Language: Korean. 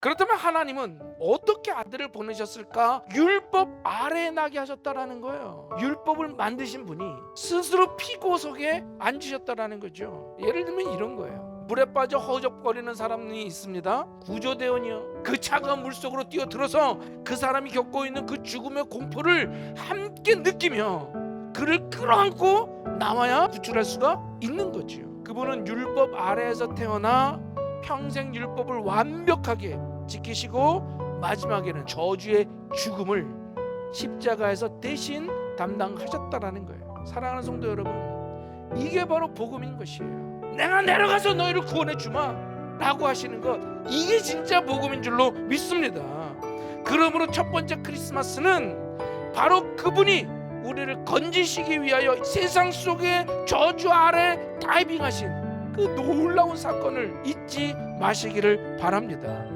그렇다면 하나님은 어떻게 아들을 보내셨을까? 율법 아래에 나게 하셨다라는 거예요. 율법을 만드신 분이 스스로 피고석에 앉으셨다라는 거죠. 예를 들면 이런 거예요. 물에 빠져 허접거리는 사람이 있습니다. 구조대원이요. 그 차가운 물 속으로 뛰어들어서 그 사람이 겪고 있는 그 죽음의 공포를 함께 느끼며 그를 끌어안고 나와야 구출할 수가 있는 거지요. 그분은 율법 아래에서 태어나 평생 율법을 완벽하게 지키시고 마지막에는 저주의 죽음을 십자가에서 대신 담당하셨다라는 거예요. 사랑하는 성도 여러분, 이게 바로 복음인 것이에요. 내가 내려가서 너희를 구원해 주마 라고 하시는 것 이게 진짜 복음인 줄로 믿습니다. 그러므로 첫 번째 크리스마스는 바로 그분이 우리를 건지시기 위하여 세상 속의 저주 아래 다이빙하신 그 놀라운 사건을 잊지 마시기를 바랍니다.